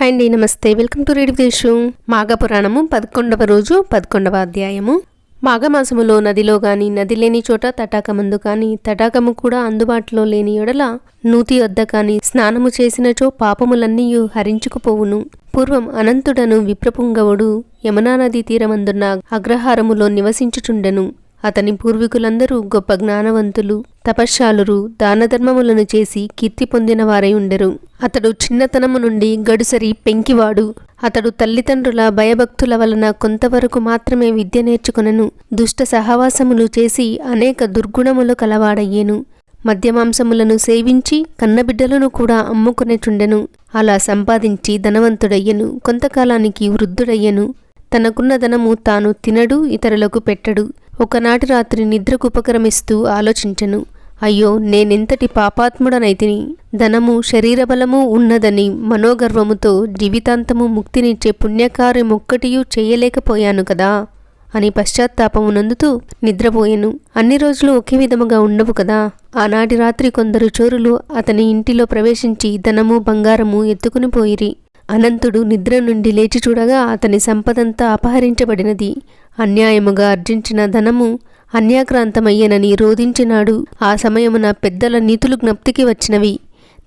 Hi అండి నమస్తే. Welcome to రేడి మాఘ మాఘపురాణము పదకొండవ రోజు పదకొండవ అధ్యాయము. మాఘమాసములో నదిలో గాని నది లేని చోట తటాకమందు కాని తటాకము కూడా అందుబాటులో లేని ఎడల నూతి వద్ద కాని స్నానము చేసినచో పాపములన్నీయు హరించుకుపోవును. పూర్వం అనంతుడను విప్రపుంగవుడు యమునా నదీ తీరమందున్న అగ్రహారములో నివసించుచుండెను. అతని పూర్వీకులందరూ గొప్ప జ్ఞానవంతులు తపశ్శాలురు దానధర్మములను చేసి కీర్తి పొందిన వారై ఉండెరు. అతడు చిన్నతనము నుండి గడుసరి పెంకివాడు. అతడు తల్లిదండ్రుల భయభక్తుల వలన కొంతవరకు మాత్రమే విద్య నేర్చుకొనను. దుష్ట సహవాసములు చేసి అనేక దుర్గుణములు కలవాడయ్యేను. మద్యమాంసములను సేవించి కన్నబిడ్డలను కూడా అమ్ముకునేచుండెను అలా సంపాదించి ధనవంతుడయ్యెను. కొంతకాలానికి వృద్ధుడయ్యెను. తనకున్న ధనము తాను తినడు ఇతరులకు పెట్టడు. ఒకనాటి రాత్రి నిద్రకు ఉపక్రమిస్తూ ఆలోచించెను. అయ్యో నేనెంతటి పాపాత్ముడనైతిని? ధనము శరీరబలము ఉన్నదని మనోగర్వముతో జీవితాంతము ముక్తినిచ్చే పుణ్యకార్యమొక్కటియూ చేయలేకపోయాను కదా? అని పశ్చాత్తాపము నందుతూ నిద్రపోయెను. అన్ని రోజులు ఒకే విధముగా ఉండవు కదా? ఆనాటి రాత్రి కొందరు చోరులు అతని ఇంటిలో ప్రవేశించి ధనము బంగారము ఎత్తుకుని పోయిరి. అనంతుడు నిద్ర నుండి లేచి చూడగా అతని సంపదంతా అపహరించబడినది. అన్యాయముగా ఆర్జించిన ధనము అన్యాక్రాంతమయ్యనని రోధించినాడు. ఆ సమయమున పెద్దల నీతులు జ్ఞప్తికి వచ్చినవి.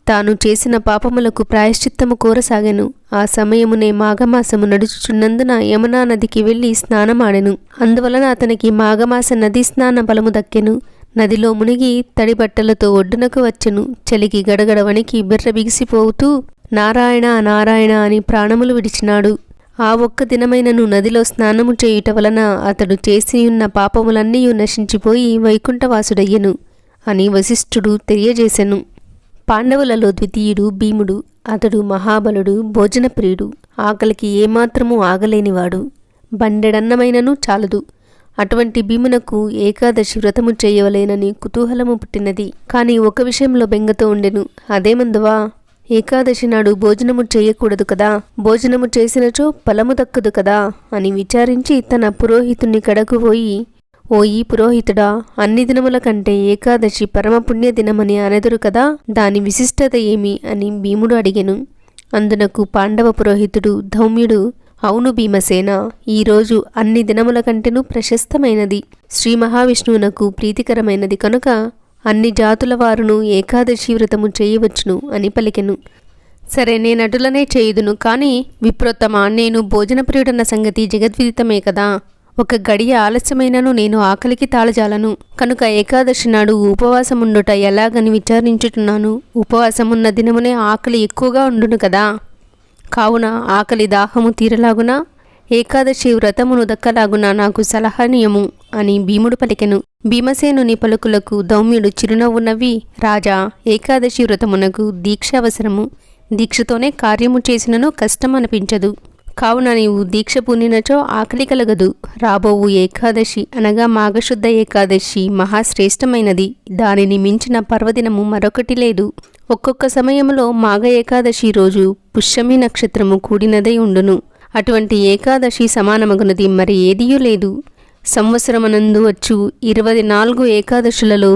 తాను చేసిన పాపములకు ప్రాయశ్చిత్తము కోరసాగెను. ఆ సమయమునే మాఘమాసము నడుచుచున్నందున యమునా నదికి వెళ్ళి స్నానమాడెను. అందువలన అతనికి మాఘమాస నదీ స్నాన బలము దక్కెను. నదిలో మునిగి తడి బట్టలతో ఒడ్డునకు వచ్చెను. చలికి గడగడ వణికి బిర్ర బిగిసిపోతూ నారాయణ నారాయణ అని ప్రాణములు విడిచినాడు. ఆ ఒక్క దినమైనను నదిలో స్నానము చేయుట వలన అతడు చేసియున్న పాపములన్నీ నశించిపోయి వైకుంఠవాసుడయ్యను అని వశిష్ఠుడు తెలియజేశెను పాండవులలో ద్వితీయుడు భీముడు అతడు మహాబలుడు భోజనప్రియుడు. ఆకలికి ఏమాత్రము ఆగలేనివాడు. బండెడన్నమైనను చాలదు. అటువంటి భీమునకు ఏకాదశి వ్రతము చేయవలేనని కుతూహలము పుట్టినది. కాని ఒక విషయంలో బెంగతో ఉండెను. అదేమందువా? ఏకాదశి నాడు భోజనము చేయకూడదు కదా? భోజనము చేసినచో ఫలము దక్కదు కదా? అని విచారించి తన పురోహితుణ్ణి కడకుపోయి ఓ ఈ పురోహితుడా అన్ని దినముల కంటే ఏకాదశి పరమపుణ్య దినమని అనెదురు కదా? దాని విశిష్టత ఏమి? అని భీముడు అడిగెను. అందునకు పాండవ పురోహితుడు ధౌమ్యుడు అవును భీమసేన ఈరోజు అన్ని దినముల కంటేనూ ప్రశస్తమైనది. శ్రీ మహావిష్ణువునకు ప్రీతికరమైనది కనుక అన్ని జాతుల వారును ఏకాదశి వ్రతము చేయవచ్చును అని పలికెను. సరే నేనటులనే చేయుదును కానీ విప్రోత్తమ నేను భోజనప్రియుడన్న సంగతి జగద్విదితమే కదా. ఒక గడియ ఆలస్యమైనను నేను ఆకలికి తాళజాలను. కనుక ఏకాదశి నాడు ఉపవాసముండుట ఎలాగని విచారించుతున్నాను ఉపవాసమున్న దినమునే ఆకలి ఎక్కువగా ఉండును కదా. కావున ఆకలి దాహము తీరలాగునా? ఏకాదశి వ్రతమును దక్కలాగున నాకు సలహనీయము అని భీముడు పలికెను. భీమసేనుని పలుకులకు దౌమ్యుడు చిరునవ్వు నవ్వి రాజా ఏకాదశి వ్రతమునకు దీక్ష అవసరము. దీక్షతోనే కార్యము చేసినను కష్టం అనిపించదు కావున నీవు దీక్ష పూనినచో ఆకలి కలగదు. రాబోవు ఏకాదశి అనగా మాఘశుద్ధ ఏకాదశి మహాశ్రేష్టమైనది. దానిని మించిన పర్వదినము మరొకటి లేదు. ఒక్కొక్క సమయంలో మాఘ ఏకాదశి రోజు పుష్యమి నక్షత్రము కూడినదై ఉండును. అటువంటి ఏకాదశి సమానమగునది మరి ఏదియూ లేదు. సంవత్సరమనందు వచ్చు ఇరవై నాలుగు ఏకాదశులలో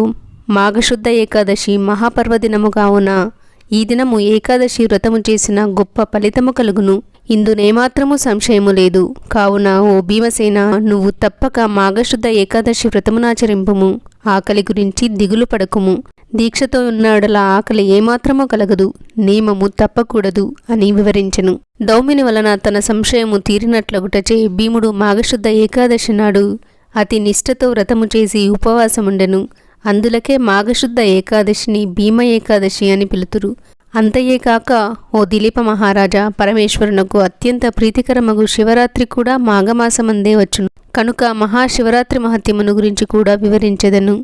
మాఘశుద్ధ ఏకాదశి మహాపర్వదినము కావున ఈ దినము ఏకాదశి వ్రతము చేసిన గొప్ప ఫలితము కలుగును. ఇందునేమాత్రము సంశయము లేదు. కావున ఓ భీమసేన నువ్వు తప్పక మాఘశుద్ధ ఏకాదశి వ్రతమునాచరింపుము ఆకలి గురించి దిగులు పడకుము. దీక్షతో ఉన్నాడల ఆకలి ఏమాత్రమో కలగదు. నియమము తప్పకూడదు అని వివరించెను. దౌమిని వలన తన సంశయము తీరినట్లగుటచే భీముడు మాఘశుద్ధ ఏకాదశి నాడు అతి నిష్ఠతో వ్రతము చేసి ఉపవాసముండెను. అందులకే మాఘశుద్ధ ఏకాదశిని భీమ ఏకాదశి అని పిలుతురు. అంతయే కాక ఓ దిలీప మహారాజా పరమేశ్వరునకు అత్యంత ప్రీతికరమగు శివరాత్రి కూడా మాఘమాసమందే వచ్చును. కనుక మహాశివరాత్రి మహత్యమును గురించి కూడా వివరించెదను.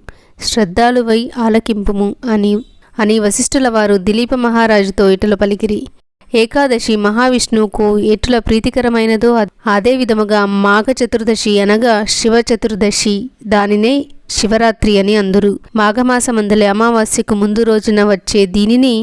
శ్రద్ధాలువై ఆలకింపుము అని అని వశిష్ఠుల వారు దిలీప మహారాజుతో ఇటుల పలికిరి. ఏకాదశి మహావిష్ణువుకు ఎటుల ప్రీతికరమైనదో అదే విధముగా మాఘ చతుర్దశి అనగా శివ చతుర్దశి దానినే శివరాత్రి అని అందురు. మాఘమాసమందలి అమావాస్యకు ముందు రోజున వచ్చే దీనిని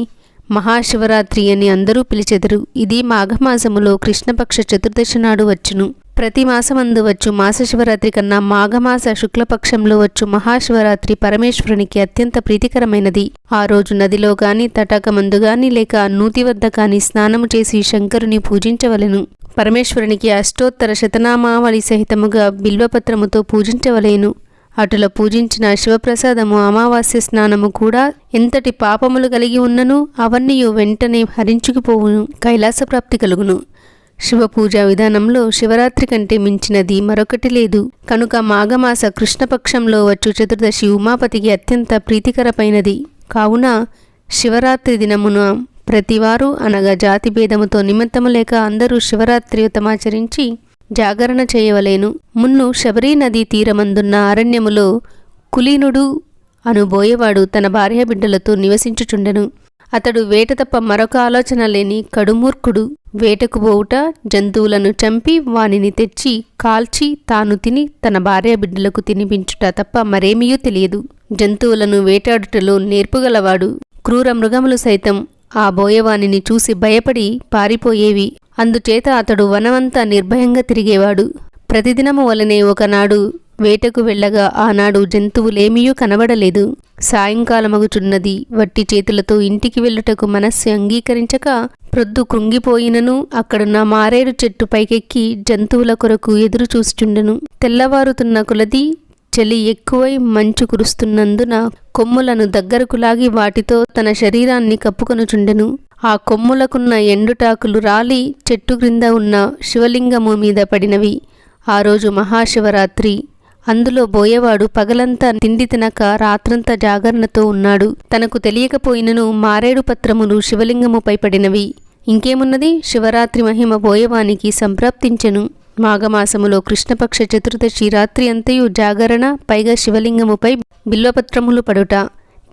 మహాశివరాత్రి అని అందరూ పిలిచెదరు. ఇది మాఘమాసములో కృష్ణపక్ష చతుర్దశి నాడు వచ్చును. ప్రతి మాసమందు వచ్చు మాస శివరాత్రి కన్నా మాఘమాస శుక్లపక్షంలో వచ్చు మహాశివరాత్రి పరమేశ్వరునికి అత్యంత ప్రీతికరమైనది. ఆ రోజు నదిలో గాని తటాకమందు గాని లేక నూతి వద్ద కాని స్నానము చేసి శంకరుని పూజించవలెను. పరమేశ్వరునికి అష్టోత్తర శతనామావళి సహితముగా బిల్వపత్రముతో పూజించవలేను. అటుల పూజించిన శివప్రసాదము అమావాస్య స్నానము కూడా ఎంతటి పాపములు కలిగి ఉన్నను అవన్నీ వెంటనే హరించుకుపోవును కైలాస ప్రాప్తి కలుగును. శివ పూజా విధానంలో శివరాత్రి కంటే మించినది మరొకటి లేదు. కనుక మాఘమాస కృష్ణపక్షంలో వచ్చు చతుర్దశి ఉమాపతికి అత్యంత ప్రీతికరమైనది. కావున శివరాత్రి దినమున ప్రతివారు అనగా జాతి భేదముతో నిమిత్తము లేక అందరూ శివరాత్రి వ్రతమాచరించి జాగరణ చేయవలేను. మున్ను శబరీ నదీ తీరమందున్న అరణ్యములో కులీనుడు అనుబోయేవాడు తన భార్య బిడ్డలతో నివసించుచుండెను. అతడు వేట తప్ప మరొక ఆలోచన లేని కడుమూర్ఖుడు వేటకు పోవుట జంతువులను చంపి వానిని తెచ్చి కాల్చి తాను తిని తన భార్య బిడ్డలకు తినిపించుట తప్ప మరేమీయూ తెలియదు. జంతువులను వేటాడుటలో నేర్పుగలవాడు క్రూర మృగములు సైతం ఆ బోయవానిని చూసి భయపడి పారిపోయేవి. అందుచేత అతడు వనమంతా నిర్భయంగా తిరిగేవాడు. ప్రతిదినము వలనే ఒకనాడు వేటకు వెళ్ళగా ఆనాడు జంతువులేమీయూ కనబడలేదు. సాయంకాలమగుచున్నది వట్టి చేతులతో ఇంటికి వెళ్ళుటకు మనస్సు అంగీకరించక ప్రొద్దు కృంగిపోయినను అక్కడున్న మారేడు చెట్టు పైకెక్కి జంతువుల కొరకు ఎదురు చూస్తుండెను తెల్లవారుతున్న కొలది చలి ఎక్కువై మంచు కురుస్తున్నందున కొమ్ములను దగ్గరకు లాగి వాటితో తన శరీరాన్ని కప్పుకొనుచుండెను. ఆ కొమ్ములకున్న ఎండుటాకులు రాలి చెట్టు క్రింద ఉన్న శివలింగము మీద పడినవి. ఆ రోజు మహాశివరాత్రి. అందులో బోయేవాడు పగలంతా తిండి తినక రాత్రంతా జాగరణతో ఉన్నాడు. తనకు తెలియకపోయినను మారేడు పత్రములు శివలింగముపై పడినవి. ఇంకేమున్నది? శివరాత్రి మహిమ బోయవానికి సంప్రాప్తించెను. మాఘమాసములో కృష్ణపక్ష చతుర్దశి రాత్రి అంతయు జాగరణ పైగా శివలింగముపై బిల్వపత్రములు పడుట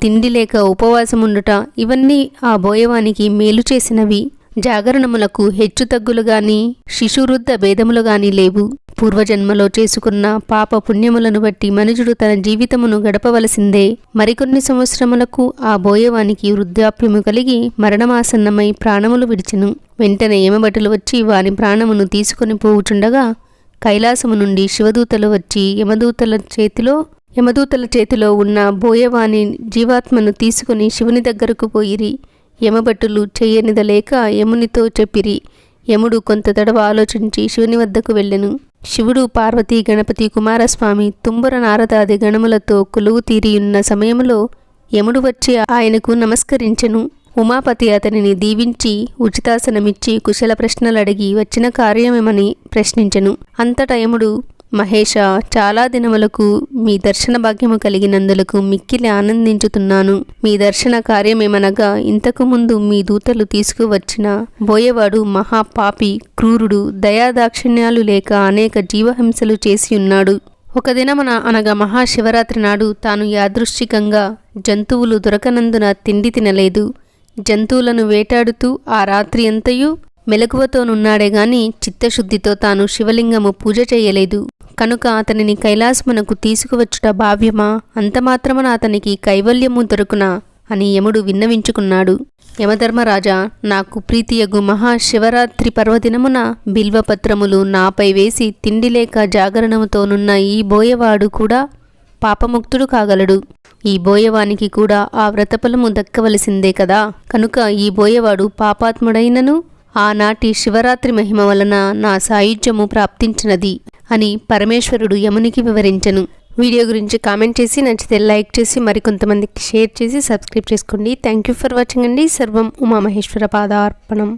తిండి లేక ఉపవాసముండుట ఇవన్నీ ఆ బోయవానికి మేలు చేసినవి. జాగరణములకు హెచ్చుతగ్గులు గాని శిశువృద్ధ భేదములు గాని లేవు. పూర్వజన్మలో చేసుకున్న పాప పుణ్యములను బట్టి మనుషుడు తన జీవితమును గడపవలసిందే. మరికొన్ని సంవత్సరములకు ఆ బోయవానికి వృద్ధాప్యము కలిగి మరణమాసన్నమై ప్రాణములు విడిచెను. వెంటనే యమభటులు వచ్చి వాని ప్రాణమును తీసుకొని పోవుచుండగా కైలాసము నుండి శివదూతలు వచ్చి యమదూతల చేతిలో యమదూతల చేతిలో ఉన్న బోయవాణి జీవాత్మను తీసుకుని శివుని దగ్గరకు పోయిరి. యమభటులు చెయ్యనిదలేక యమునితో చెప్పిరి. యముడు కొంత తడవ ఆలోచించి శివుని వద్దకు వెళ్ళెను. శివుడు పార్వతీ గణపతి కుమారస్వామి తుంబుర నారదాది గణములతో కొలువు తీరియున్న సమయంలో యముడు వచ్చి ఆయనకు నమస్కరించెను. ఉమాపతి అతనిని దీవించి ఉచితాసనమిచ్చి కుశల ప్రశ్నలడిగి వచ్చిన కార్యమేమని ప్రశ్నించెను. అంతటా యముడు మహేష చాలా దినములకు మీ దర్శన భాగ్యము కలిగినందులకు మిక్కిలి ఆనందించుతున్నాను. మీ దర్శన కార్యమేమనగా ఇంతకు ముందు మీ దూతలు తీసుకువచ్చిన బోయవాడు మహాపాపి క్రూరుడు దయాదాక్షిణ్యాలు లేక అనేక జీవహింసలు చేసి ఉన్నాడు. ఒక దినమున అనగా మహాశివరాత్రి నాడు తాను యాదృశ్చికంగా జంతువులు దొరకనందున తిండి తినలేదు. జంతువులను వేటాడుతూ ఆ రాత్రి అంతయు మెలకువతోనున్నాడే గాని చిత్తశుద్ధితో తాను శివలింగము పూజ చేయలేదు. కనుక అతనిని కైలాసమునకు తీసుకువచ్చుట భావ్యమా? అంతమాత్రమున అతనికి కైవల్యము దొరుకునా? అని యముడు విన్నవించుకున్నాడు. యమధర్మరాజా నాకు ప్రీతియగు మహాశివరాత్రి పర్వదినమున బిల్వపత్రములు నాపై వేసి తిండి లేక జాగరణముతోనున్న ఈ బోయవాడు కూడా పాపముక్తుడు కాగలడు. ఈ బోయవానికి కూడా ఆ వ్రతఫలము దక్కవలసిందే కదా? కనుక ఈ బోయవాడు పాపాత్ముడైనను? ఆనాటి శివరాత్రి మహిమ వలన నా సాయుధ్యము ప్రాప్తించినది. అని పరమేశ్వరుడు యమునికి వివరించను. వీడియో గురించి కామెంట్ చేసి నచ్చితే లైక్ చేసి మరికొంతమందికి షేర్ చేసి సబ్స్క్రైబ్ చేసుకోండి. థ్యాంక్ యూ ఫర్ వాచింగ్ అండి. సర్వం ఉమామహేశ్వర పాదార్పణం.